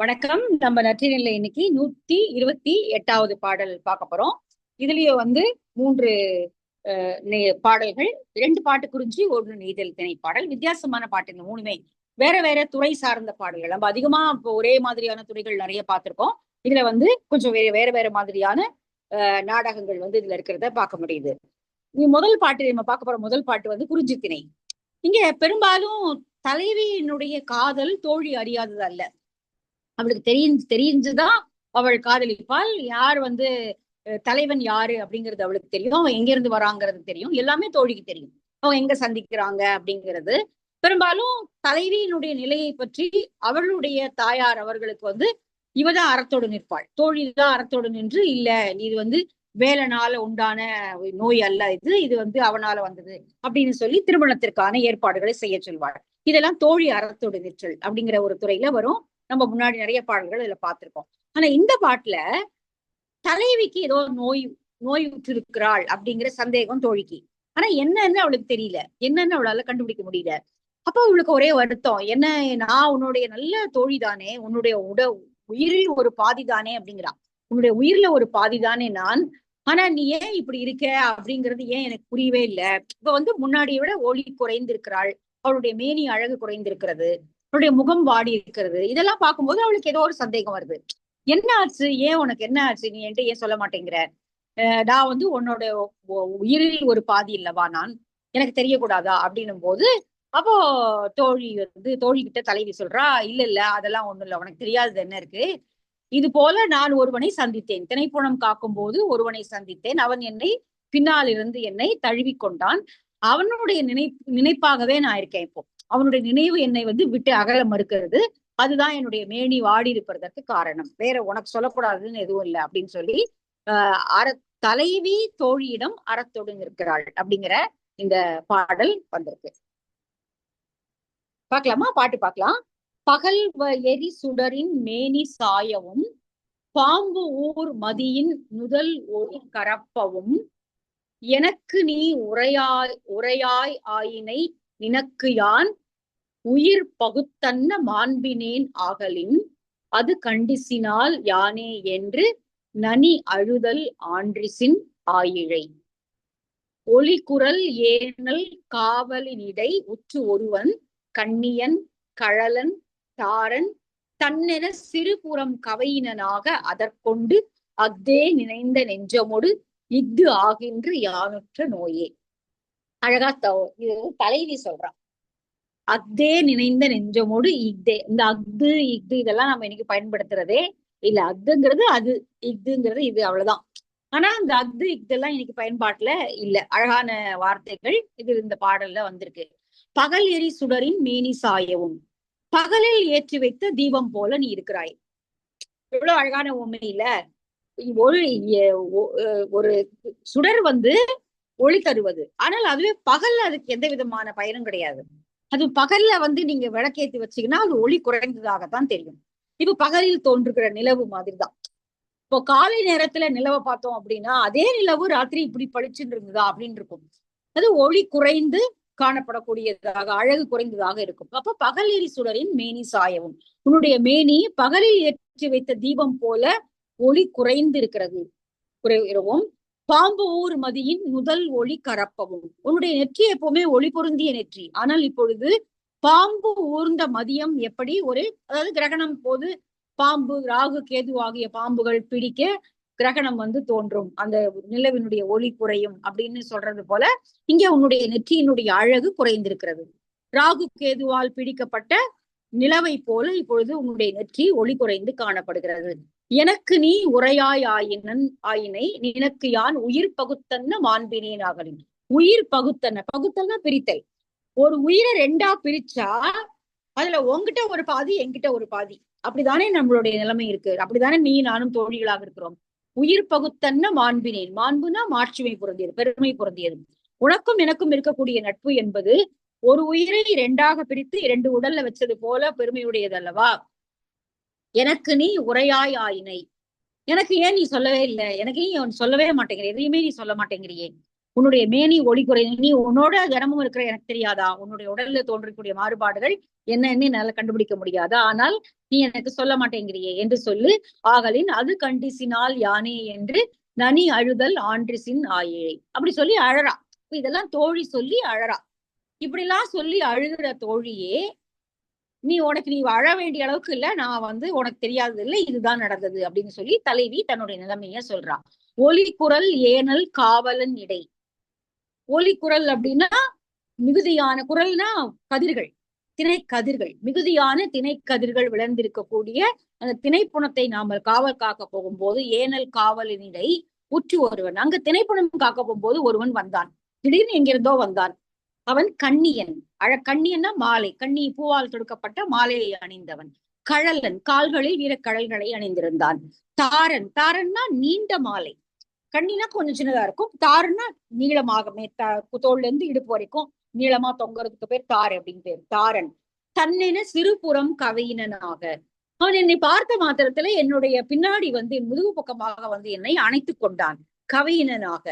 வணக்கம். நம்ம நற்றினில இன்னைக்கு நூத்தி இருபத்தி எட்டாவது பாடல் பார்க்க போறோம். இதுலயே வந்து மூன்று பாடல்கள் இரண்டு பாட்டு குறிஞ்சி ஒன்று நெய்தல் திணை பாடல். வித்தியாசமான பாட்டு இந்த மூணுமே. வேற வேற துறை சார்ந்த பாடல்கள். நம்ம அதிகமா இப்போ ஒரே மாதிரியான துறைகள் நிறைய பார்த்திருக்கோம். இதுல வந்து கொஞ்சம் வேற வேற வேற மாதிரியான நாடகங்கள் வந்து இதுல இருக்கிறத பார்க்க முடியுது. முதல் பாட்டு நம்ம பார்க்க போற முதல் பாட்டு வந்து குறிஞ்சி திணை. இங்க பெரும்பாலும் தலைவியினுடைய காதல் தோழி அறியாதது அல்ல. அவளுக்கு தெரிஞ்சு தெரிஞ்சுதான் அவள் காதலிப்பாள். யார் வந்து தலைவன் யாரு அப்படிங்கிறது அவளுக்கு தெரியும். அவன் எங்க இருந்து வராங்கிறது தெரியும். எல்லாமே தோழிக்கு தெரியும். அவன் எங்க சந்திக்கிறாங்க அப்படிங்கிறது. பெரும்பாலும் தலைவியினுடைய நிலையை பற்றி அவளுடைய தாயார் அவர்களுக்கு வந்து இவதான் அறத்தோடு நிற்பாள். தோழி தான் அறத்தோடு நின்று இல்ல இது வந்து வேலனால உண்டான நோய் அல்ல இது. இது வந்து அவனால வந்தது. அப்படின்னு சொல்லி திருமணத்திற்கான ஏற்பாடுகளை செய்ய சொல்வாள். இதெல்லாம் தோழி அறத்தோடு நிற்றல் அப்படிங்கிற ஒரு துறையில வரும். நம்ம முன்னாடி நிறைய பாடல்கள் இதுல பார்த்திருக்கோம். ஆனா இந்த பாட்டுல தலைவிக்கு ஏதோ நோய் நோய் இருக்கிறாள் அப்படிங்கிற சந்தேகம் தோழிக்கு. ஆனா என்னன்னு அவளுக்கு தெரியல. என்னன்னு அவளால கண்டுபிடிக்க முடியல. அப்ப அவளுக்கு ஒரே வருத்தம். என்ன நான் உன்னுடைய நல்ல தோழி தானே உன்னுடைய உட உயிரில் ஒரு பாதி தானே அப்படிங்கிறா. உன்னுடைய உயிர்ல ஒரு பாதி தானே நான். ஆனா நீ ஏன் இப்படி இருக்க? அப்படிங்கிறது ஏன் எனக்கு புரியவே இல்லை. இப்ப வந்து முன்னாடியை விட ஒளி குறைந்திருக்கிறாள். அவளுடைய மேனி அழகு குறைந்திருக்கிறது. அவளுடைய முகம் வாடி இருக்கிறது. இதெல்லாம் பார்க்கும்போது அவளுக்கு ஏதோ ஒரு சந்தேகம் வருது. என்ன ஆச்சு? ஏன் உனக்கு என்ன ஆச்சு? நீ என்கிட்ட ஏன் சொல்ல மாட்டேங்கிற? நான் வந்து உன்னோட உயிரில் ஒரு பாதி இல்லவா நான்? எனக்கு தெரியக்கூடாதா? அப்படின்னும் போது அப்போ தோழி வந்து தோழி கிட்ட தலைவி சொல்றா இல்ல இல்ல அதெல்லாம் ஒண்ணும் இல்ல. உனக்கு தெரியாதது என்ன இருக்கு? இது போல நான் ஒருவனை சந்தித்தேன். திணைப்புணம் காக்கும் போது ஒருவனை சந்தித்தேன். அவன் என்னை பின்னால் இருந்து என்னை தழுவி கொண்டான் அவனுடைய நினை நினைப்பாகவே நான் இருக்கேன் இப்போ. அவனுடைய நினைவு என்னை வந்து விட்டு அகல மறுக்கிறது. அதுதான் என்னுடைய மேனி வாடி இருப்பதற்கு காரணம். வேற உனக்கு சொல்லக்கூடாதுன்னு எதுவும் இல்லை அப்படின்னு சொல்லி ஆஹ் அற தலைவி தோழியிடம் அறத்தொடு நிற்கிறாள் அப்படிங்கிற இந்த பாடல் வந்திருக்கு. பார்க்கலாமா? பாட்டு பார்க்கலாம். பகல் எரி சுடரின் மேனி சாயவும் பாம்பு ஊர் மதியின் முதல் ஒளி கரப்பவும் எனக்கு நீ உரையாய் உரையாய் ஆயினை நினக்கு யான்? உயிர் பகுத்தன்ன மாண்பினேன் ஆகலின். அது கண்டிசினால் யானே என்று நனி அழுதல் ஆன்றிசின் ஆயிழை. ஒளிக்குரல் ஏனல் காவலினிடை உற்று ஒருவன் கண்ணியன் கழலன் தாரன் தன்னென சிறுபுறம் கவையினனாக அதற்கொண்டு அக்தே நினைந்த நெஞ்சமொடு இஃது ஆகின்ற யானுற்ற நோயே. அழகா இது தலைவி சொல்றான் அக்தே நினைந்த நெஞ்சமோடு இக்தே இந்த அக்து இக்து இதெல்லாம் நம்ம இன்னைக்கு பயன்படுத்துறதே இல்ல அக்துங்கிறது அது இக்துங்கிறது இது அவ்வளவுதான். ஆனா இந்த அக்து இக்தெல்லாம் இன்னைக்கு பயன்பாட்டுல இல்ல. அழகான வார்த்தைகள் இது இந்த பாடல்ல வந்திருக்கு. பகல் எரி சுடரின் மேனி சாயவும். பகலில் ஏற்றி வைத்த தீபம் போல நீ இருக்கிறாய். எவ்வளவு அழகான உண்மையில ஒரு ஒரு சுடர் வந்து ஒளி தருவது. ஆனால் அதுவே பகல்ல அதுக்கு எந்த விதமான பயனும் கிடையாது. அது பகல்ல வந்து நீங்க விளக்கேத்தி வச்சீங்கன்னா அது ஒளி குறைந்ததாகத்தான் தெரியும். இப்ப பகலில் தோன்றுகிற நிலவு மாதிரிதான். இப்போ காலை நேரத்துல நிலவை பார்த்தோம் அப்படின்னா அதே நிலவு ராத்திரி இப்படி பளிச்சுன்னு இருந்ததா அப்படின்னு இருக்கும். அது ஒளி குறைந்து காணப்படக்கூடியதாக அழகு குறைந்ததாக இருக்கும். அப்ப பகல் சுடரின் மேனி சாயவும். உன்னுடைய மேனி பகலில் ஏற்றி வைத்த தீபம் போல ஒளி குறைந்து இருக்கிறது. குறைவும் பாம்பு ஊர் மதியின் முதல் ஒளி கரப்பவும். உன்னுடைய நெற்றி எப்பவுமே ஒளி பொருந்திய நெற்றி. ஆனால் இப்பொழுது பாம்பு ஊர்ந்த மதியம் எப்படி ஒரு அதாவது கிரகணம் போது பாம்பு ராகு கேது ஆகிய பாம்புகள் பிடிக்க கிரகணம் வந்து தோன்றும். அந்த நிலவினுடைய ஒளி குறையும் அப்படின்னு சொல்றது போல இங்க உன்னுடைய நெற்றியினுடைய அழகு குறைந்திருக்கிறது. ராகு கேதுவால் பிடிக்கப்பட்ட நிலவை போல இப்பொழுது உன்னுடைய நெற்றி ஒளி குறைந்து காணப்படுகிறது. எனக்கு நீ உரையாய் ஆயினன் ஆயினை நினக்கு யான் உயிர் பகுத்தன்ன மாண்பினேன் ஆகலின். உயிர் பகுத்தன்ன பகுத்தன்னா பிரித்தல். ஒரு உயிரை ரெண்டா பிரிச்சா அதுல உங்ககிட்ட ஒரு பாதி என்கிட்ட ஒரு பாதி. அப்படிதானே நம்மளுடைய நிலைமை இருக்கு. அப்படிதானே நீ நானும் தோழிகளாக இருக்கிறோம். உயிர் பகுத்தன்ன மாண்பினேன். மாண்புனா மாட்சிமை பொருந்தியது பெருமை பொருந்தியது. உனக்கும் எனக்கும் இருக்கக்கூடிய நட்பு என்பது ஒரு உயிரை இரண்டாக பிரித்து இரண்டு உடல்ல வச்சது போல பெருமையுடையது அல்லவா எனக்கு நீ உரையாய் ஆயினை. எனக்கு ஏன் நீ சொல்லவே இல்லை? எனக்கு நீ சொல்லவே மாட்டேங்கிற எதையுமே நீ சொல்ல மாட்டேங்கிறியே. உன்னுடைய மேனி ஒளி குறை. நீ உன்னோட கனமும் இருக்கிற எனக்கு தெரியாதா? உன்னுடைய உடல்ல தோன்றக்கூடிய மாறுபாடுகள் என்னன்னு என்னால கண்டுபிடிக்க முடியாதா? ஆனால் நீ எனக்கு சொல்ல மாட்டேங்கிறியே என்று சொல்லு. ஆகலின் அது கண்டிசினால் யானே என்று நனி அழுதல் ஆன்றிசின் ஆயிழை. அப்படி சொல்லி அழறா. இதெல்லாம் தோழி சொல்லி அழறா. இப்படிலாம் சொல்லி அழுகிற தோழியே நீ உனக்கு நீ அழ வேண்டிய அளவுக்கு இல்ல நான் வந்து உனக்கு தெரியாதது இல்ல இதுதான் நடந்தது அப்படின்னு சொல்லி தலைவி தன்னுடைய நிலைமைய சொல்றான் ஒலி குரல் ஏனல் காவலன் இடை. ஒலி குரல் அப்படின்னா மிகுதியான குரல்னா கதிர்கள் திணை கதிர்கள் மிகுதியான திணை கதிர்கள் விளைந்திருக்கக்கூடிய அந்த திணைப்புணத்தை நாம காவல் காக்க போகும்போது ஏனல் காவலினிடை உற்று ஒருவன். அங்க திணைப்புணம் காக்க போகும்போது ஒருவன் வந்தான். திடீர்னு எங்கிருந்தோ வந்தான். அவன் கண்ணியன். அழ கண்ணியன்னா மாலை. கண்ணி பூவால் தொடுக்கப்பட்ட மாலையை அணிந்தவன். கழலன் கால்களில் வீரக்கழல்களை அணிந்திருந்தான். தாரன். தாரன்னா நீண்ட மாலை. கண்ணினா கொஞ்சம் சின்னதா இருக்கும். தாருன்னா நீளமாகமே தோல்ல இருந்து இடுப்பு வரைக்கும் நீளமா தொங்குறதுக்கு பேர் தார் அப்படின்னு பேர். தாரன். தன்னென சிறுபுறம் கவையினனாக. அவன் என்னை பார்த்த மாத்திரத்துல என்னுடைய பின்னாடி வந்து முதுகு பக்கமாக வந்து என்னை அணைத்து கொண்டான். கவையினனாக.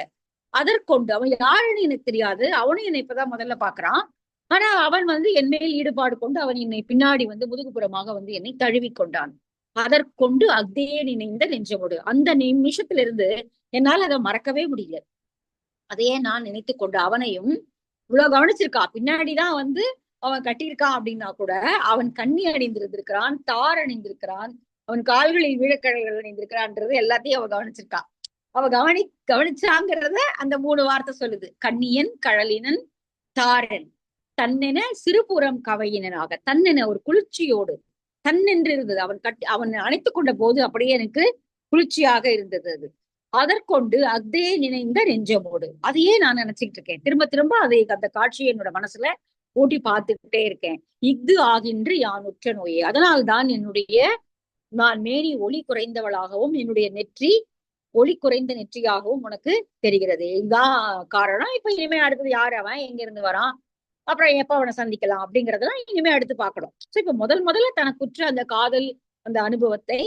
அதற்கொண்டு அவன் யாருன்னு எனக்கு தெரியாது. அவனும் என்னை இப்பதான் முதல்ல பாக்குறான் ஆனா அவன் வந்து என் மேல் ஈடுபாடு கொண்டு அவன் என்னை பின்னாடி வந்து முதுகுப்புறமாக வந்து என்னை தழுவி கொண்டான் அதற்கொண்டு அதே நினைந்த நெஞ்சமுடு அந்த நிமிஷத்திலிருந்து என்னால் அதை மறக்கவே முடியல. அதையே நான் நினைத்து கொண்டு அவனையும் இவ்வளவு கவனிச்சிருக்கா? பின்னாடிதான் வந்து அவன் கட்டியிருக்கான் அப்படின்னா கூட அவன் கண்ணி அணிந்திருந்திருக்கிறான் தார் அணிந்திருக்கிறான் அவன் கால்களில் வீழக்கழைகள் அணிந்திருக்கிறான்றது எல்லாத்தையும் அவன் கவனிச்சிருக்கான் அவ கவனி கவனிச்சாங்கிறத அந்த மூணு வார்த்தை சொல்லுது. கண்ணியன் கழலினன் தாரன். தன்னென சிறுபுறம் கவையினனாக. தன்னென ஒரு குளிர்ச்சியோடு. தன்னென்று இருந்தது. அவன் கட்டி அவன் அணைத்து கொண்ட போது அப்படியே எனக்கு குளிர்ச்சியாக இருந்தது அது. அதற்கொண்டு அதே நினைந்த நெஞ்சமோடு. அதையே நான் நினைச்சுக்கிட்டு இருக்கேன். திரும்ப திரும்ப அதை அந்த காட்சியை என்னோட மனசுல ஓட்டி பார்த்துக்கிட்டே இருக்கேன். இஃது ஆகின்ற யான் உற்ற நோயே. அதனால்தான் என்னுடைய நான் மேனி ஒளி குறைந்தவளாகவும் என்னுடைய நெற்றி ஒளி குறைந்த நெற்றியாகவும் உனக்கு தெரிகிறது. இதுதான் காரணம். இப்ப இனிமே அடுத்தது யார் அவன்? எங்க இருந்து வரான்? அப்புறம் எப்ப அவனை சந்திக்கலாம்? அப்படிங்கறதெல்லாம் இனிமே அடுத்து பார்க்கணும். சோ இப்ப முதல் முதல்ல தனக்குற்ற அந்த காதல் அந்த அனுபவத்தை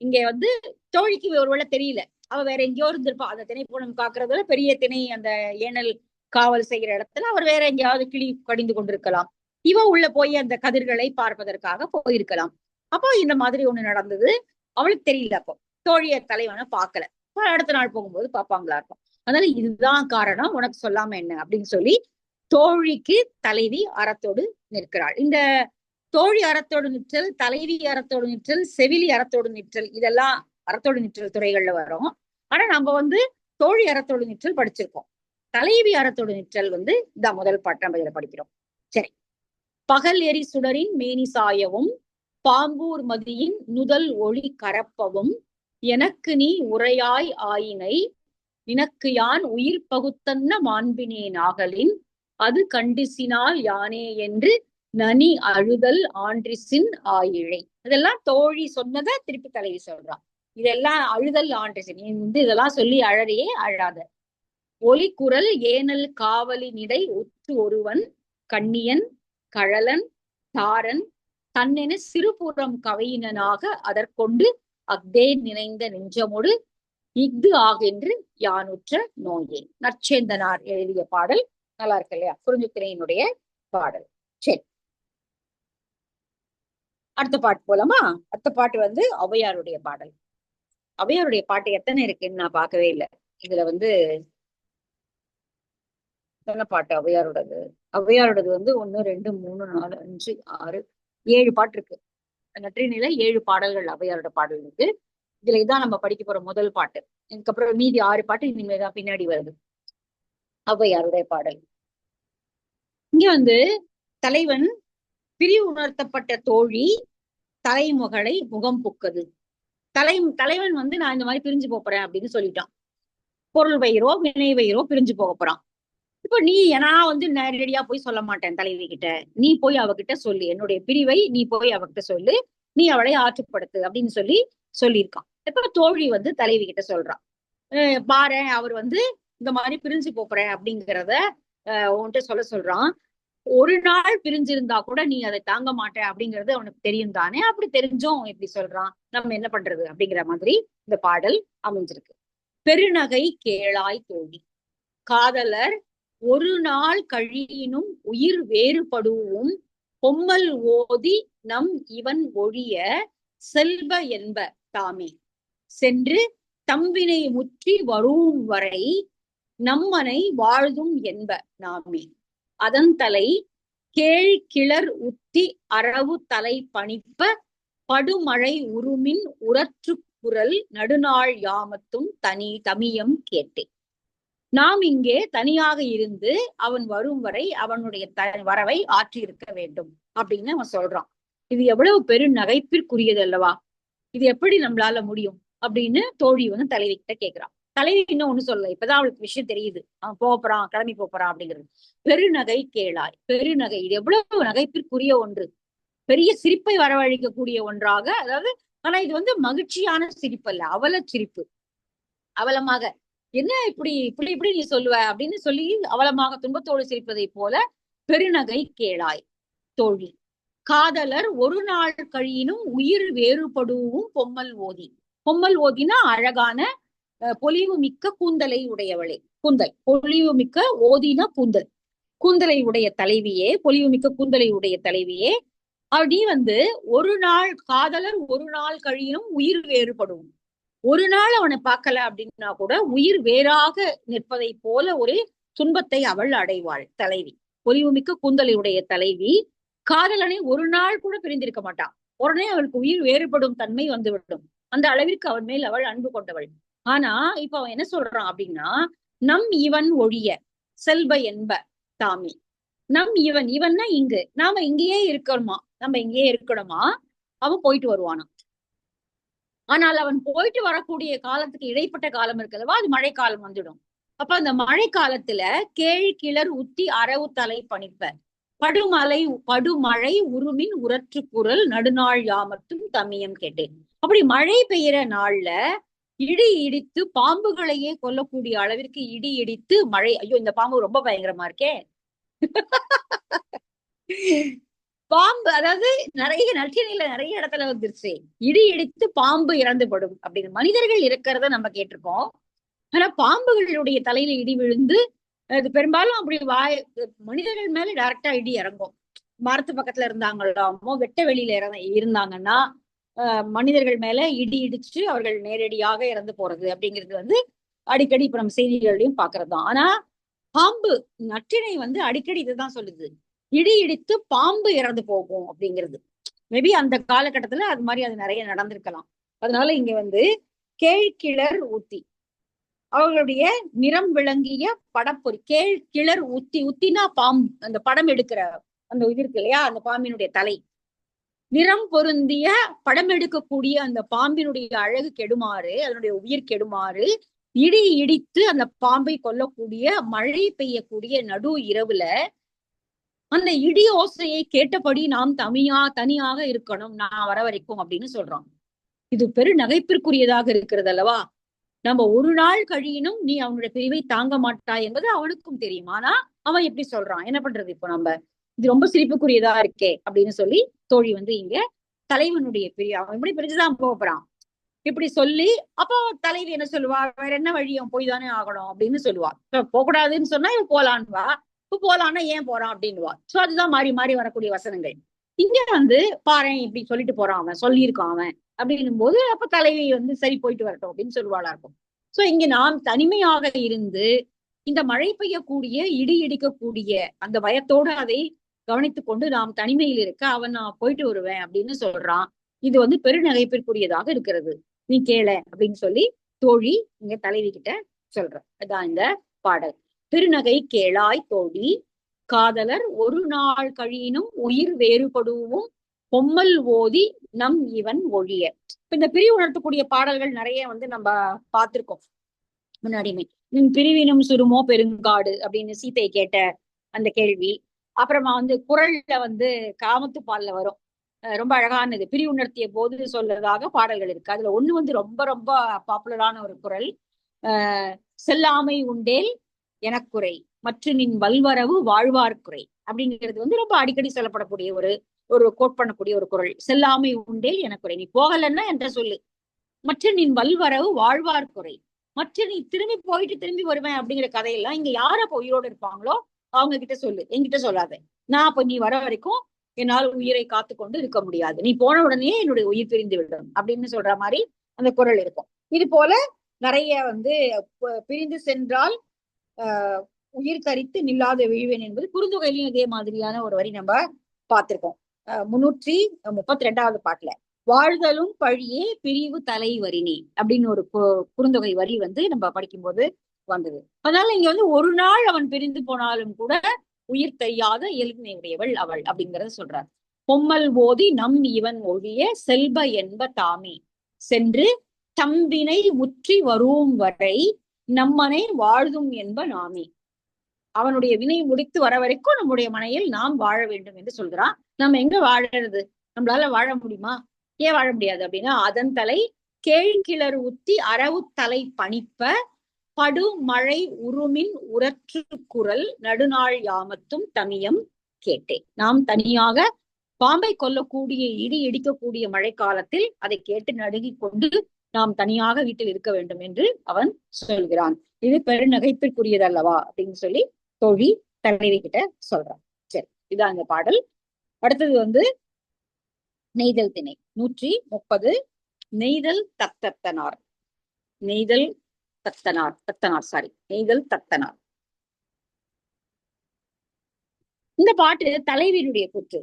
இங்க வந்து தோழிக்கு ஒருவேளை தெரியல. அவ வேற எங்கேயோ இருந்திருப்பா. அந்த திணைப்பூனம் காக்குறதுல பெரிய திணை அந்த ஏனல் காவல் செய்கிற இடத்துல அவர் வேற எங்கேயாவது கிளி கடிந்து கொண்டிருக்கலாம். இவ உள்ள போய் அந்த கதிர்களை பார்ப்பதற்காக போயிருக்கலாம். அப்போ இந்த மாதிரி ஒண்ணு நடந்தது. அவளுக்கு தெரியல அப்போ. தோழிய தலைவனை பார்க்கல. அடுத்த நாள் போகும்போது பார்ப்பாங்களா இருக்கும். அதனால இதுதான் காரணம். உனக்கு சொல்லாம என்ன? அப்படின்னு சொல்லி தோழிக்கு தலைவி அறத்தோடு நிற்கிறாள். இந்த தோழி அறத்தோடு நிற்றல் தலைவி அறத்தோடு நிற்றல் செவிலி அறத்தோடு நிற்றல் இதெல்லாம் அறத்தோடு நிற்றல் துறைகள்ல வரும். ஆனா நம்ம வந்து தோழி அறத்தோடு நிற்றல் படிச்சிருக்கோம். தலைவி அறத்தோடு நிற்றல் வந்து இந்த முதல் பாட்டு நம்ம இதுல படிக்கிறோம். சரி. பகல் எரி சுடரின் மேனி சாயவும் பாம்பூர் மதியின் நுதல் ஒளி கரப்பவும் எனக்கு நீ உரையாய் ஆயினை நினக்கு யான் உயிர் பகுத்தன்ன மாண்பினேன் ஆகலின் அது கண்டிசினால் யானே என்று நனி அழுதல் ஆன்றிசின் ஆயிழை. இதெல்லாம் தோழி சொன்னதை திருப்பி தலைவி சொல்றான் இதெல்லாம் அழுதல் ஆன்றிசின். நீ வந்து இதெல்லாம் சொல்லி அழறியே அழாத. ஒலி குரல் ஏனல் காவலினிடை உற்று ஒருவன் கண்ணியன் கழலன் தாரன் தன்னென சிறுபுறம் கவையினனாக அதற்கொண்டு அக்தே நினைந்த நெஞ்சமொடு இஃது ஆகென்று யானுற்ற நோயே. நற்சேந்தனார் எழுதிய பாடல் நல்லா இருக்கு இல்லையா? குறிஞ்சுத்திரையினுடைய பாடல். சரி. அடுத்த பாட்டு போலாமா? அடுத்த பாட்டு வந்து ஔவையாருடைய பாடல். ஔவையாருடைய பாட்டு எத்தனை இருக்குன்னு நான் பார்க்கவே இல்லை. இதுல வந்து எத்தனை பாட்டு ஔவையாரோடது ஔவையாரோடது வந்து ஒண்ணு ரெண்டு மூணு நாலு அஞ்சு ஆறு ஏழு பாட்டு இருக்கு. நற்றினில ஏழு பாடல்கள் அவையாரோட பாடல் இருக்கு. இதுல இதான் நம்ம படிக்க போற முதல் பாட்டு. இதுக்கப்புறம் மீதி ஆறு பாட்டு இனிமேதான் பின்னாடி வருது. அவ்வையாருடைய பாடல். இங்க வந்து தலைவன் பிரிவு உணர்த்தப்பட்ட தோழி தலைமுகளை முகம் புக்குது. தலை தலைவன் வந்து நான் இந்த மாதிரி பிரிஞ்சு போறேன் அப்படின்னு சொல்லிட்டான். பொருள் வயிறோ வினை வயிறோ பிரிஞ்சு போக போறான். இப்ப நீ நான் வந்து நேரடியா போய் சொல்ல மாட்டேன் தலைவி கிட்ட நீ போய் அவகிட்ட சொல்லு. என்னுடைய பிரிவை நீ போய் அவகிட்ட சொல்லு. நீ அவளை ஆற்றுப்படுத்து அப்படின்னு சொல்லி சொல்லியிருக்கான். இப்ப தோழி வந்து தலைவி கிட்ட சொல்றான் பாரு அவர் வந்து இந்த மாதிரி பிரிஞ்சு போறேன் அப்படிங்கிறத உன்கிட்ட சொல்ல சொல்றான். ஒரு நாள் பிரிஞ்சிருந்தா கூட நீ அதை தாங்க மாட்டேன் அப்படிங்கறது அவனுக்கு தெரியும் தானே. அப்படி தெரிஞ்சும் இப்படி சொல்றான். நம்ம என்ன பண்றது அப்படிங்கிற மாதிரி இந்த பாடல் அமைஞ்சிருக்கு. பெருநகை கேளாய் தோழி. காதலர் ஒரு நாள் கழியினும் உயிர் வேறுபடுவும். பொம்மல் ஓதி நம் இவன் ஒழிய செல்வ என்ப தாமே. சென்று தம்பினை முற்றி வரும் வரை நம்மனை வாழ்தும் என்ப நாமே. அதன் தலை கேழ் கிளர் உத்தி அரவு தலை பணிப்ப படுமழை உருமின் உரற்று குரல் நடுநாள் யாமத்தும் தனி தமியம் கேட்டேன் நாம் இங்கே தனியாக இருந்து அவன் வரும் வரை அவனுடைய த வரவை ஆற்றியிருக்க வேண்டும் அப்படின்னு அவன் சொல்றான் இது எவ்வளவு பெரு நகைப்பிற்குரியது அல்லவா? இது எப்படி நம்மளால முடியும்? அப்படின்னு தோழி வந்து தலைவி கிட்ட கேக்குறான். தலைவி இன்னும் ஒண்ணு சொல்லல. இப்பதான் அவளுக்கு விஷயம் தெரியுது. அவன் போறான் கிளம்பி போறான் அப்படிங்கிறது. பெருநகை கேளாய். பெருநகை இது எவ்வளவு நகைப்பிற்குரிய ஒன்று. பெரிய சிரிப்பை வரவழைக்கக்கூடிய ஒன்றாக அதாவது ஆனா இது வந்து மகிழ்ச்சியான சிரிப்பு அல்ல அவல சிரிப்பு அவலமாக. என்ன இப்படி இப்படி இப்படி நீ சொல்லுவ? அப்படின்னு சொல்லி அவலமாக துன்பத்தோடு சிரிப்பதை போல பெருநகை கேளாய். தோழி காதலர் ஒரு நாள் கழியினும் உயிர் வேறுபடுவும் பொம்மல் ஓதி. பொம்மல் ஓதினா அழகான பொலிவு மிக்க கூந்தலை உடையவளே. கூந்தல் பொலிவு மிக்க ஓதினா கூந்தல். கூந்தலை உடைய தலைவியே பொலிவு மிக்க கூந்தலை உடைய தலைவியே அப்படி வந்து ஒரு நாள் காதலர் ஒரு நாள் கழியினும் உயிர் வேறுபடும் ஒரு நாள் அவனை பார்க்கல அப்படின்னா கூட உயிர் வேறாக நிற்பதை போல ஒரு துன்பத்தை அவள் அடைவாள். தலைவி. பொலிவுமிக்க கூந்தலையுடைய தலைவி. காதலனை ஒரு நாள் கூட பிரிந்திருக்க மாட்டான் உடனே அவளுக்கு உயிர் வேறுபடும் தன்மை வந்துவிடும். அந்த அளவிற்கு அவன் மேல் அவள் அன்பு கொண்டவள். ஆனா இப்ப அவன் என்ன சொல்றான் அப்படின்னா நம் இவன் ஒழிய செல்வ என்ப தாமி. நம் இவன் இவன்னா இங்கு. நாம இங்கேயே இருக்கணுமா? நம்ம இங்கேயே இருக்கணுமா? அவன் போயிட்டு வருவானா. ஆனால் அவன் போயிட்டு வரக்கூடிய காலத்துக்கு இடைப்பட்ட காலம் இருக்கிறதவா அது மழை காலம் வந்துடும். அப்ப அந்த மழை காலத்துல கேழ் கிளர் உத்தி அரவு தலை பணிப்ப படுமலை படுமழை உருமின் உரற்று குரல் நடுநாள் யாமத்தும் தமியம் கேட்டேன். அப்படி மழை பெய்யற நாள்ல இடி இடித்து பாம்புகளையே கொல்லக்கூடிய அளவிற்கு இடி இடித்து மழை ஐயோ இந்த பாம்பு ரொம்ப பயங்கரமா இருக்கே. பாம்பு அதாவது நிறைய நற்றினையில நிறைய இடத்துல வந்துருச்சு. இடி இடித்து பாம்பு இறந்துபடும் அப்படின்னு மனிதர்கள் இருக்கிறத நம்ம கேட்டிருக்கோம். ஆனா பாம்புகளுடைய தலையில இடி விழுந்து அது பெரும்பாலும் அப்படி வாய் மனிதர்கள் மேல டைரக்டா இடி இறங்கும். மரத்து பக்கத்துல இருந்தாங்களாமோ வெட்ட வெளியில இறந்த இருந்தாங்கன்னா மனிதர்கள் மேல இடி இடிச்சு அவர்கள் நேரடியாக இறந்து போறது அப்படிங்கிறது வந்து அடிக்கடி இப்ப நம்ம செய்திகளையும் பாக்குறதுதான். ஆனா பாம்பு நற்றினை வந்து அடிக்கடி இதுதான் சொல்லுது. இடி இடித்து பாம்பு இறந்து போகும் அப்படிங்கிறது. மேபி அந்த காலகட்டத்துல அது மாதிரி அது நிறைய நடந்திருக்கலாம். அதனால இங்க வந்து கேழ்கிளர் ஊத்தி அவர்களுடைய நிறம் விளங்கிய படப்பொறி கேள் கிளர் உத்தி உத்தினா பாம்பு அந்த படம் எடுக்கிற அந்த இது இருக்கு இல்லையா அந்த பாம்பினுடைய தலை. நிறம் பொருந்திய படம் எடுக்கக்கூடிய அந்த பாம்பினுடைய அழகு கெடுமாறு அதனுடைய உயிர் கெடுமாறு இடி இடித்து அந்த பாம்பை கொல்லக்கூடிய மழை பெய்யக்கூடிய நடு இரவுல அந்த இடி ஓசையை கேட்டபடி நாம் தனியா தனியாக இருக்கணும் நான் வர வரைக்கும் அப்படின்னு சொல்றான். இது பெரு நகைப்பிற்குரியதாக இருக்கிறது அல்லவா? நம்ம ஒரு நாள் கழியினும் நீ அவனுடைய பிரிவை தாங்க மாட்டாய் என்பது அவனுக்கும் தெரியும். ஆனா அவன் எப்படி சொல்றான். என்ன பண்றது இப்போ நம்ம? இது ரொம்ப சிரிப்புக்குரியதா இருக்கே அப்படின்னு சொல்லி தோழி வந்து இங்க தலைவனுடைய பிரிவு அவன் இப்படி பிரிச்சுதான் போகிறான் இப்படி சொல்லி அப்போ தலைவி என்ன சொல்லுவா? வேற என்ன வழி? அவன் போய் தானே ஆகணும் அப்படின்னு சொல்லுவா. போகக்கூடாதுன்னு சொன்னா இவன் போலான்வா இப்ப போலான்னா ஏன் போறான் அப்படின்னுவா. சோ அதுதான் மாறி மாறி வரக்கூடிய வசனங்கள். இங்க வந்து பாரு இப்படி சொல்லிட்டு போறான் அவன் சொல்லியிருக்கான் அவன் அப்படின்னும் போது அப்ப தலைவி வந்து சரி போயிட்டு வரட்டும் அப்படின்னு சொல்லுவாளா இருக்கும். சோ இங்க நாம் தனிமையாக இருந்து இந்த மழை பெய்யக்கூடிய இடி இடிக்கக்கூடிய அந்த பயத்தோடு அதை கவனித்து கொண்டு நாம் தனிமையில் இருக்க அவன் நான் போயிட்டு வருவேன் அப்படின்னு சொல்றான். இது வந்து பெருநகைப்பிற்குரியதாக இருக்கிறது. நீ கேள அப்படின்னு சொல்லி தோழி இங்க தலைவி கிட்ட சொல்ற. அதான் இந்த பாடல். திருநகை கேளாய் தோடி காதலர் ஒரு நாள் கழியினும் உயிர் வேறுபடுவும் பொம்மல் ஓதி நம் இவன் ஒழிய இப்ப இந்த பிரிவு உணர்த்தக்கூடிய பாடல்கள் நிறைய வந்து நம்ம பார்த்திருக்கோம். முன்னாடியுமே. நின் பிரிவினும் சுருமோ பெருங்காடு அப்படின்னு சீத்தை கேட்ட அந்த கேள்வி. அப்புறமா வந்து குரல்ல வந்து காமத்து பால்ல வரும். ரொம்ப அழகானது. பிரி உணர்த்திய போது சொல்றதாக பாடல்கள் இருக்கு. அதுல ஒண்ணு வந்து ரொம்ப ரொம்ப பாப்புலரான ஒரு குரல். ஆஹ் செல்லாமை உண்டேல் எனக்குறை மற்றும் நின் வல்வரவு வாழ்வார்க்குறை அப்படிங்கிறது வந்து ரொம்ப அடிக்கடி சொல்லப்படக்கூடிய ஒரு ஒரு கோட் பண்ணக்கூடிய ஒரு குரல். செல்லாமை உண்டே எனக்குறை. நீ போகலன்னா என்ற சொல்லு. மற்றும் நின் வல்வரவு வாழ்வார்க்குறை. மற்ற நீ திரும்பி போயிட்டு திரும்பி வருவேன் அப்படிங்கிற கதையெல்லாம் இங்க யார அப்ப உயிரோடு இருப்பாங்களோ அவங்க கிட்ட சொல்லு. என்கிட்ட சொல்லாத. நான் அப்ப நீ வர வரைக்கும் என்னால் உயிரை காத்து கொண்டு இருக்க முடியாது. நீ போன உடனே என்னுடைய உயிர் பிரிந்து விடும் அப்படின்னு சொல்ற மாதிரி அந்த குரல் இருக்கும். இது போல நிறைய வந்து பிரிந்து சென்றால் உயிர் தரித்து நில்லாத விழுவேன் என்பது குறுந்தொகையிலையும் இதே மாதிரியான ஒரு வரி நம்ம பார்த்திருக்கோம். முன்னூற்றி முப்பத்தி ரெண்டாவது பாட்டுல வாழ்தலும் பழியே பிரிவு தலைவரினி அப்படின்னு ஒரு குறுந்தொகை வரி வந்து நம்ம படிக்கும்போது வந்தது. அதனால இங்க வந்து ஒரு நாள் அவன் பிரிந்து போனாலும் கூட உயிர் தெரியாத இயல்பினை உடையவள் அவள் அப்படிங்கறத சொல்றார். பொம்மல் ஓதி நம் இவன் ஒழிய செல்ப என்ப தாமே சென்று தம்பினை முற்றி வரும் வரை நம்மனை வாழ்தும் என்ப நாமே அவனுடைய வினை முடித்து வர வரைக்கும் நம்முடைய மனையில் நாம் வாழ வேண்டும் என்று சொல்கிறான். நம்ம எங்க வாழறது? நம்மளால வாழ முடியுமா? ஏன் வாழ முடியாது அப்படின்னா அதன் தலை கேழ்கிளர் உத்தி அரவு தலை பணிப்ப படு மழை உருமின் உரற்று குரல் நடுநாள் யாமத்தும் தமியம் கேட்டேன் நாம் தனியாக பாம்பை கொல்லக்கூடிய இடி இடிக்கக்கூடிய மழைக்காலத்தில் அதை கேட்டு நடுங்கிக் கொண்டு நாம் தனியாக வீட்டில் இருக்க வேண்டும் என்று அவன் சொல்கிறான். இது பெருநகைப்பிற்குரியது அல்லவா அப்படின்னு சொல்லி தோழி தலைவி கிட்ட சொல்றான். சரி இதான் இந்த பாடல். அடுத்தது வந்து நெய்தல் திணை நூற்றி முப்பது நெய்தல் தத்தத்தனார். நெய்தல் தத்தனார் தத்தனார் சாரி நெய்தல் தத்தனார். இந்த பாட்டு தலைவியினுடைய கூற்று.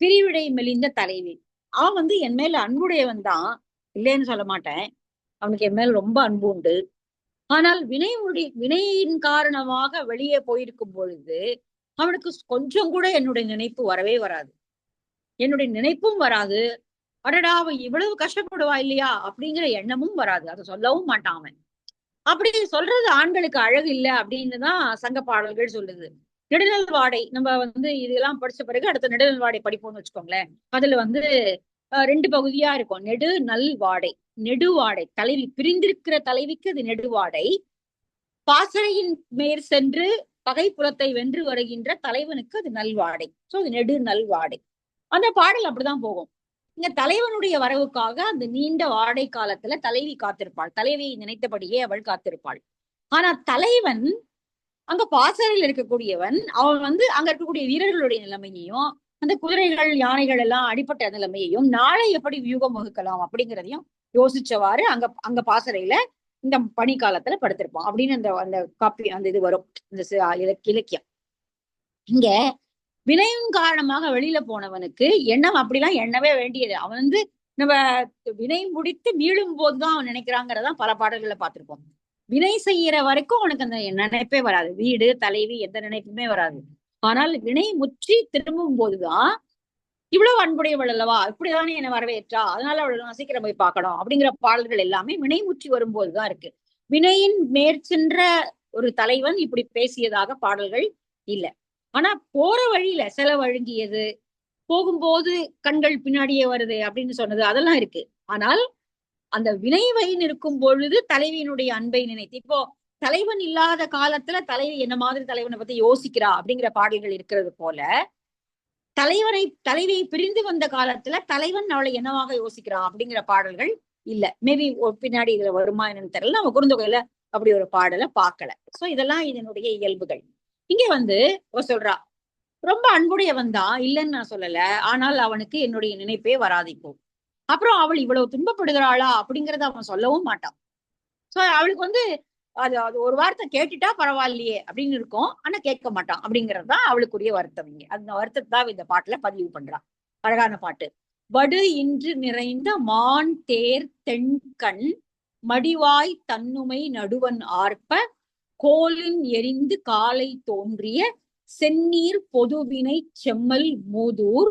பிரிவிடை மெலிந்த தலைவி. அவன் வந்து என் மேல அன்புடையவன் தான். இல்லைன்னு சொல்ல மாட்டேன். அவனுக்கு என் மேல் ரொம்ப அன்பு உண்டு. ஆனால் வினை வினையின் காரணமாக வெளியே போயிருக்கும் பொழுது அவனுக்கு கொஞ்சம் கூட என்னுடைய நினைப்பு வரவே வராது. என்னுடைய நினைப்பும் வராது. அடடா அவன் இவ்வளவு கஷ்டப்படுவா இல்லையா? அப்படிங்கிற எண்ணமும் வராது. அதை சொல்லவும் மாட்டான் அவன். அப்படி சொல்றது ஆண்களுக்கு அழகு இல்ல அப்படின்னு தான் சங்க பாடல்கள் சொல்லுது. நெடுநல் வாடை நம்ம வந்து இதெல்லாம் படிச்ச பிறகு அடுத்த நெடுநல் வாடை படிப்போம்னு வச்சுக்கோங்களேன். அதுல வந்து ரெண்டு பகுதியா இருக்கும். நெடு நல் வாடை. நெடுவாடை. தலைவி பிரிந்திருக்கிற தலைவிக்கு அது நெடுவாடை. பாசறையின் மேற் சென்று பகை புலத்தை வென்று வருகின்ற தலைவனுக்கு அது நல்வாடை. சோ அது நெடு நல்வாடை அந்த பாடல் அப்படிதான் போகும். இங்க தலைவனுடைய வரவுக்காக அந்த நீண்ட வாடை காலத்துல தலைவி காத்திருப்பாள். தலைவியை நினைத்தபடியே அவள் காத்திருப்பாள். ஆனா தலைவன் அங்க பாசறையில் இருக்கக்கூடியவன் அவன் வந்து அங்க இருக்கக்கூடிய வீரர்களுடைய நிலைமையையும் அந்த குதிரைகள் யானைகள் எல்லாம் அடிப்பட்ட நிலைமையையும் நாளை எப்படி வியூகம் வகுக்கலாம் அப்படிங்கிறதையும் யோசிச்சவாறு அங்க அங்க பாசறையில இந்த பனி காலத்துல படுத்திருப்போம். அப்படின்னு அந்த அந்த காப்பி அந்த இது வரும். இந்த இலக்கியம். இங்க வினையின் காரணமாக வெளியில போனவனுக்கு எண்ணம் அப்படிலாம் எண்ணவே வேண்டியது. அவன் வந்து நம்ம வினை முடித்து மீளும் போதுதான் அவன் நினைக்கிறாங்கிறதான் பல பாடல்களை பார்த்திருப்போம். வினை செய்யற வரைக்கும் அவனுக்கு அந்த நினைப்பே வராது. வீடு தலைவி எந்த நினைப்புமே வராது. ஆனால் வினை முற்றி திரும்பும் போதுதான் இவ்வளவு அன்புடையவள் அல்லவா? இப்படிதானே என்னை வரவேற்றா? அதனால அவள் நான் சீக்கிரம் போய் பார்க்கணும் அப்படிங்கிற பாடல்கள் எல்லாமே வினை முற்றி வரும்போதுதான் இருக்கு. வினையின் மேற்சென்ற ஒரு தலைவன் இப்படி பேசியதாக பாடல்கள் இல்ல. ஆனா போற வழியில செலவழுங்கியது போகும்போது கண்கள் பின்னாடியே வருது அப்படின்னு சொன்னது அதெல்லாம் இருக்கு. ஆனால் அந்த வினை வயின் இருக்கும் பொழுது தலைவியினுடைய அன்பை நினைத்து இப்போ தலைவன் இல்லாத காலத்துல தலைவி என்ன மாதிரி தலைவனை பத்தி யோசிக்கிறா அப்படிங்கிற பாடல்கள் இருக்கிறது போல தலைவனை தலைவியை பிரிந்து வந்த காலத்துல தலைவன் அவளை என்னவாக யோசிக்கிறான் அப்படிங்கிற பாடல்கள் இல்ல. மேபி பின்னாடி இதுல வருமா என்னன்னு தெரியல. நம்ம குறுந்தொகையில அப்படி ஒரு பாடலை பார்க்கல. சோ இதெல்லாம் இதனுடைய இயல்புகள். இங்க வந்து அவ சொல்றா ரொம்ப அன்புடையவன் தான் இல்லைன்னு நான் சொல்லல. ஆனால் அவனுக்கு என்னுடைய நினைப்பே வராது இப்போ. அப்புறம் அவள் இவ்வளவு துன்பப்படுகிறாளா? அப்படிங்கறத அவன் சொல்லவும் மாட்டான். சோ அவளுக்கு வந்து அது அது ஒரு வார்த்தை கேட்டுட்டா பரவாயில்லையே அப்படின்னு இருக்கும். ஆனா கேட்க மாட்டான். அப்படிங்கறதுதான் அவளுக்குரிய வருத்தம் இங்க. அந்த வருத்தத்தை தான் இந்த பாட்டுல பதிவு பண்றான் அழகான பாட்டு. வடு இன்று நிறைந்த மான் தேர் தென்கண் மடிவாய் தன்னுமை நடுவன் ஆர்ப்ப கோலின் எரிந்து காலை தோன்றிய செந்நீர் பொதுவினை செம்மல் மூதூர்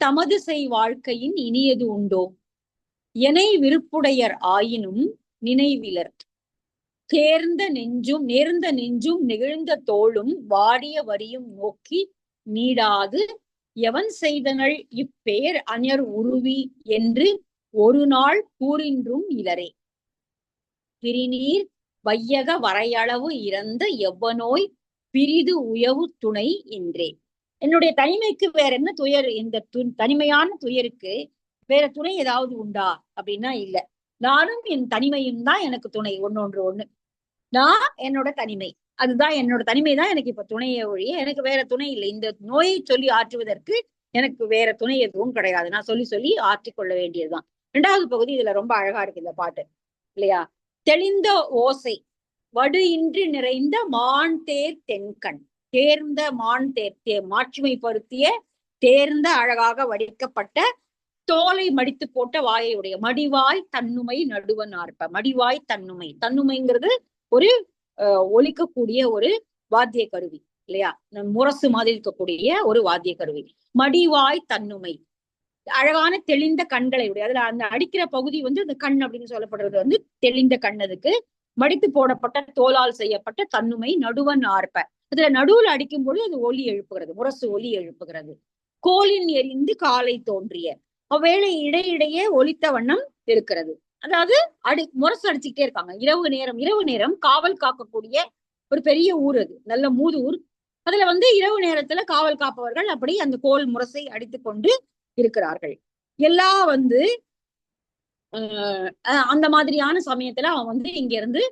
தமது செய் வாழ்க்கையின் இனியது உண்டோ? எனை விருப்புடையர் ஆயினும் நினைவிலர். தேர்ந்த நெஞ்சும் நேர்ந்த நெஞ்சும் நெகிழ்ந்த தோளும் வாடிய வரியும் நோக்கி நீடாது. எவன் செய்தனள் இப்பேர் அஞர் உருவி என்று ஒரு நாள் கூறின்றும் இலரே. பிரிநீர் வையக வரையளவு இறந்த எவ்வனோய் பிரிது உயவு துணை என்றே. என்னுடைய தனிமைக்கு வேற என்ன துயர்? இந்த து தனிமையான துயருக்கு வேற துணை ஏதாவது உண்டா? அப்படின்னா இல்ல. நானும் என் தனிமையும் தான் எனக்கு துணை. ஒன்னொன்று ஒண்ணு. நான் என்னோட தனிமை. அதுதான் என்னோட தனிமை தான் எனக்கு இப்ப துணையை ஒழிய எனக்கு வேற துணை இல்லை. இந்த நோயை சொல்லி ஆற்றுவதற்கு எனக்கு வேற துணை எதுவும் கிடையாது. நான் சொல்லி சொல்லி ஆற்றிக்கொள்ள வேண்டியதுதான். இரண்டாவது பகுதி இதுல ரொம்ப அழகா இருக்கு இந்த பாட்டு. இல்லையா? தெளிந்த ஓசை வடு இன்றி நிறைந்த மான் தேர் தென்கண். தேர்ந்த மான் தேர் தே மாட்சிமைப்படுத்திய தேர்ந்த அழகாக வடிக்கப்பட்ட தோலை மடித்து போட்ட வாயை உடைய மடிவாய் தன்னுமை நடுவன் ஆர்ப்ப மடிவாய் தன்னுமை. தன்னுமைங்கிறது ஒரு அஹ், ஒலிக்கக்கூடிய ஒரு வாத்திய கருவி இல்லையா முரசு மாதிரி இருக்கக்கூடிய ஒரு வாத்திய கருவி மடிவாய் தன்னுமை. அழகான தெளிந்த கண்களை உடைய அதுல அந்த அடிக்கிற பகுதி வந்து இந்த கண் அப்படின்னு சொல்லப்படுறது வந்து தெளிந்த கண் அதுக்கு. மடித்து போடப்பட்ட தோலால் செய்யப்பட்ட தன்னுமை நடுவன் ஆர்ப்ப. அதுல நடுவுல அடிக்கும் பொழுது அது ஒலி எழுப்புகிறது முரசு ஒலி எழுப்புகிறது. கோலின் எரிந்து காலை தோன்றிய. அவ்வேளை இடையிடையே ஒலித்த வண்ணம் இருக்கிறது. அதாவது அடி முரசு அடிச்சுக்கிட்டே இருக்காங்க. இரவு நேரம் இரவு நேரம் காவல் காக்கக்கூடிய ஒரு பெரிய ஊர் அது. நல்ல மூது ஊர். அதுல வந்து இரவு நேரத்துல காவல் காப்பவர்கள் அப்படி அந்த கோல் முரசை அடித்துக் கொண்டு இருக்கிறார்கள். எல்லாம் வந்து அஹ் அந்த மாதிரியான சமயத்துல அவன் வந்து இங்க இருந்து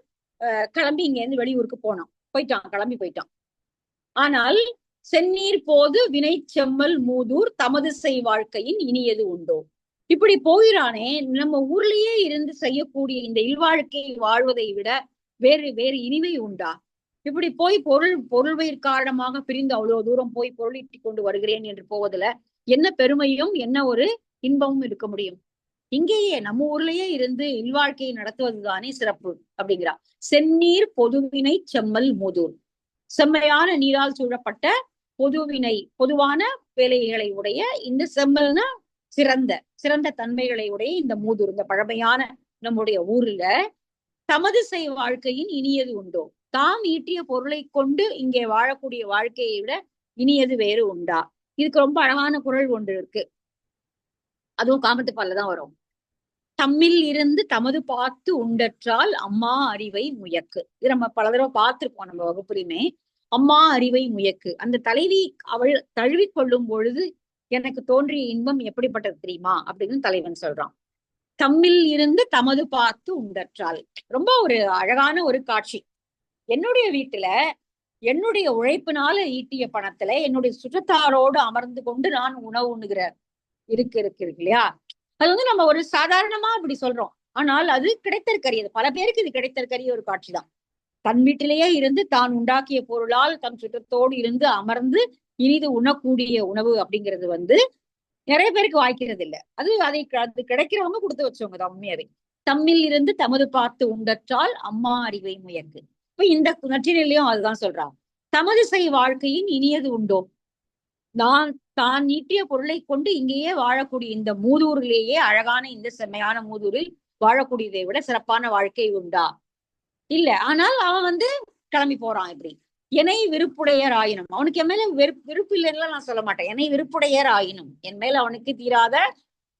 அஹ் கிளம்பி இங்க இருந்து வெளியூருக்கு போனான். போயிட்டான் கிளம்பி போயிட்டான். ஆனால் செந்நீர் போது வினை செம்மல் மூதூர் தமது செய் வாழ்க்கையின் இனியது உண்டோ? இப்படி போயிறானே நம்ம ஊர்லயே இருந்து செய்யக்கூடிய இந்த இல்வாழ்க்கையை வாழ்வதை விட வேறு வேறு இனிமை உண்டா? இப்படி போய் பொருள் பொருள்வயிர் காரணமாக பிரிந்து அவ்வளவு தூரம் போய் பொருளீட்டி கொண்டு வருகிறேன் என்று போவதுல என்ன பெருமையும் என்ன ஒரு இன்பமும் இருக்க முடியும்? இங்கேயே நம்ம ஊர்லயே இருந்து இல்வாழ்க்கையை நடத்துவதுதானே சிறப்பு அப்படிங்கிறா. செந்நீர் பொதுவினை செம்மல் முதூர். செம்மையான நீரால் சூழப்பட்ட பொதுவினை பொதுவான வேலைகளை உடைய இந்த செம்மல்னா சிறந்த சிறந்த தன்மைகளை உடைய இந்த மூதூர் இந்த பழமையான நம்முடைய ஊர்ல தமது செய் வாழ்க்கையின் இனியது உண்டோ? தாம் ஈட்டிய பொருளை கொண்டு இங்கே வாழக்கூடிய வாழ்க்கையை விட இனியது வேறு உண்டா? இதுக்கு ரொம்ப அழகான குரல் ஒன்று இருக்கு. அதுவும் காமத்து தான் வரும். தம்மில் இருந்து தமது பார்த்து உண்டற்றால் அம்மா அறிவை முயக்கு. இது நம்ம பல தடவை பார்த்திருப்போம் நம்ம வகுப்புலையுமே. அம்மா அறிவை முயக்கு. அந்த தலைவி அவள் தழுவி கொள்ளும் பொழுது எனக்கு தோன்றிய இன்பம் எப்படிப்பட்டது தெரியுமா? அப்படின்னு தலைவன் சொல்றான். தம்மில் இருந்து தமது பார்த்து உண்டற்றால் ரொம்ப ஒரு அழகான ஒரு காட்சி. என்னுடைய வீட்டுல என்னுடைய உழைப்பினால ஈட்டிய பணத்துல என்னுடைய சுற்றத்தாரோடு அமர்ந்து கொண்டு நான் உணவு உண்ணுகிற இருக்கு இருக்கு இருக்கு இல்லையா? அது வந்து நம்ம ஒரு சாதாரணமா அப்படி சொல்றோம். ஆனால் அது கிடைத்தற்கரிய பல பேருக்கு இது கிடைத்தற்கரிய ஒரு காட்சி தான் தன் வீட்டிலேயே இருந்து தான் உண்டாக்கிய பொருளால் தன் சுற்றத்தோடு இருந்து அமர்ந்து இனிது உண்ணக்கூடிய உணவு அப்படிங்கிறது வந்து நிறைய பேருக்கு வாய்க்கிறது இல்லை. அது அதை அது கிடைக்கிறவங்க கொடுத்து வச்சவங்க தான் தம்மில் இருந்து தமது பார்த்து உண்டற்றால் அம்மா அறிவை முயக்கு இப்ப இந்த நற்றினிலையும் அதுதான் சொல்றான் தமது செய் வாழ்க்கையின் இனியது உண்டோ? நான் தான் நீட்டிய பொருளை கொண்டு இங்கேயே வாழக்கூடிய இந்த மூதூரிலேயே அழகான இந்த செம்மையான மூதூரில் வாழக்கூடியதை விட சிறப்பான வாழ்க்கை உண்டா? இல்ல. ஆனால் அவன் வந்து கிளம்பி போறான் இப்படி. என்னை விருப்புடையர் ஆயினும். அவனுக்கு என் மேல வெறுப்பு விருப்பு இல்லைன்னு நான் சொல்ல மாட்டேன். என்னை விருப்புடையர் ஆயினும். என் மேல அவனுக்கு தீராத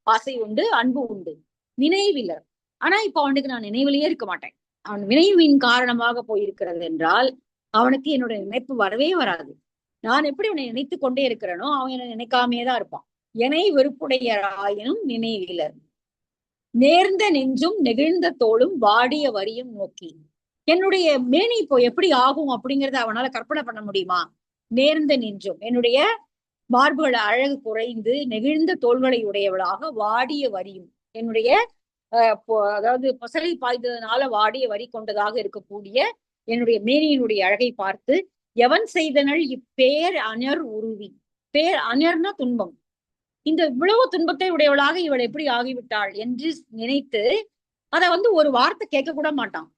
ஆசை உண்டு அன்பு உண்டு. நினைவிலர் ஆனா இப்ப அவனுக்கு நான் நினைவிலேயே இருக்க மாட்டேன். அவன் வினைவின் காரணமாக போயிருக்கிறது என்றால் அவனுக்கு என்னுடைய நினைப்பு வரவே வராது. நான் எப்படி அவனை நினைத்து கொண்டே இருக்கிறேனோ அவன் என்னை நினைக்காமே தான் இருப்பான். என்னை வெறுப்புடையராயினும் நினைவிலர் நேர்ந்த நெஞ்சும் நெகிழ்ந்த தோளும் வாடிய வரியும் நோக்கி. என்னுடைய மேனி இப்போ எப்படி ஆகும் அப்படிங்கறத அவனால கற்பனை பண்ண முடியுமா? நேர்ந்த நின்றும். என்னுடைய மார்புகள் அழகு குறைந்து நெகிழ்ந்த தோள்களை உடையவளாக வாடிய வரியும். என்னுடைய அஹ் அதாவது பசலை பாய்ந்ததுனால வாடிய வரி கொண்டதாக இருக்கக்கூடிய என்னுடைய மேனியினுடைய அழகை பார்த்து எவன் செய்தனள் இப்பேர் அணர் உருவி. பேர் அணர்னா துன்பம். இந்த இவ்வளவு துன்பத்தை உடையவளாக இவள் எப்படி ஆகிவிட்டாள் என்று நினைத்து அதை வந்து ஒரு வார்த்தை கேட்க கூட மாட்டான்.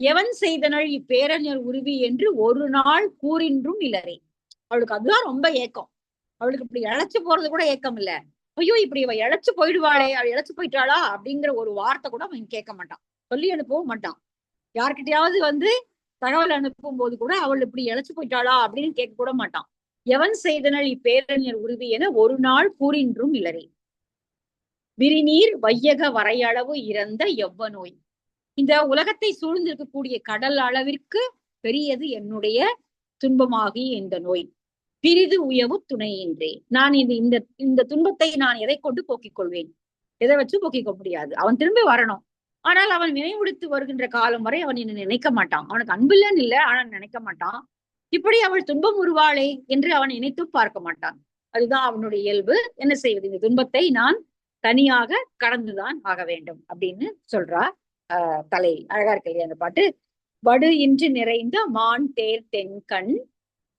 எவன் செய்தனள் இப்பேரஞர் உருவி என்று ஒரு நாள் கூறின்றும் இல்லரே அவளுக்கு அதுதான் ரொம்ப ஏக்கம். அவளுக்கு இப்படி இழைச்சு போறது கூட ஏக்கம் இல்ல. ஐயோ இப்படி இவ இழைச்சு போயிடுவாளே அவள் இழைச்சு போயிட்டாளா அப்படிங்கிற ஒரு வார்த்தை கூட அவன் கேட்க மாட்டான். சொல்லி அனுப்பவும் மாட்டான். யார்கிட்டயாவது வந்து தகவல் அனுப்பும் போது கூட அவள் இப்படி இழைச்சு போயிட்டாளா அப்படின்னு கேட்க கூட மாட்டான். எவன் செய்தனள் இப்பேரறிஞர் உருவி என ஒரு நாள் கூறின்றும் இலரே விரிநீர் வையக வரையளவு இறந்த எவ்வ நோய் இந்த உலகத்தை சூழ்ந்திருக்கக்கூடிய கடல் அளவிற்கு பெரியது என்னுடைய துன்பமாகி இந்த நோய். பிரிது உயவு துணையின்றே நான் இந்த இந்த இந்த துன்பத்தை நான் எதை கொண்டு போக்கிக் கொள்வேன்? எதை வச்சு போக்கிக்க முடியாது? அவன் திரும்பி வரணும். ஆனால் அவன் நினைவுடுத்து வருகின்ற காலம் வரை அவன் என்னை நினைக்க மாட்டான். அவனுக்கு அன்பில்லன்னு இல்லை ஆனால் நினைக்க மாட்டான். இப்படி அவள் துன்பம் உருவாளே என்று அவன் நினைத்தும் பார்க்க மாட்டான். அதுதான் அவனுடைய இயல்பு. என்ன செய்வது? இந்த துன்பத்தை நான் தனியாக கடந்துதான் ஆக வேண்டும் அப்படின்னு சொல்றா. தலை. அழகா இருக்கு இல்லையா அந்த பாட்டு? வடு இன்று நிறைந்த மான் தேர் தென்கண்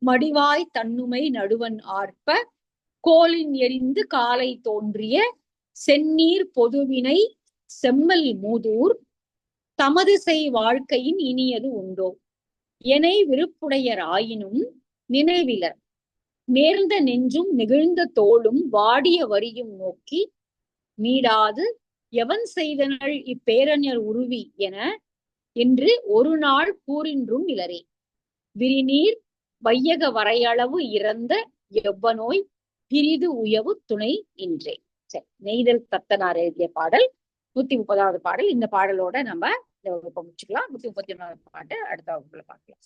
மடிவாய் தன்னுமை நடுவன் ஆர்ப்ப கோலின் எரிந்து காலை தோன்றிய செந்நீர் பொதுவினை செம்மல் மூதூர் தமது செய் வாழ்க்கையின் இனியது உண்டோ? என விருப்புடையர் ஆயினும் நினைவிலர். நேர்ந்த நெஞ்சும் நெகிழ்ந்த தோளும் வாடிய வரியும் நோக்கி மீடாது எவன் செய்தனள் இப்பேரஞர் உருவி என என்று ஒரு நாள் கூறின்றும் இலரே விரிநீர் வையக வரையளவு இறந்த எவ்வனோய் பிரிது உயவு துணை இன்றே சரி நெய்தல் தத்தனார் எழுதிய பாடல் நூத்தி முப்பதாவது பாடல். இந்த பாடலோட நம்ம இந்த வகுப்பை முடிச்சுக்கலாம். நூத்தி முப்பத்தி ஒன்னாவது பாட்டு அடுத்த வகுப்புல பார்க்கலாம்.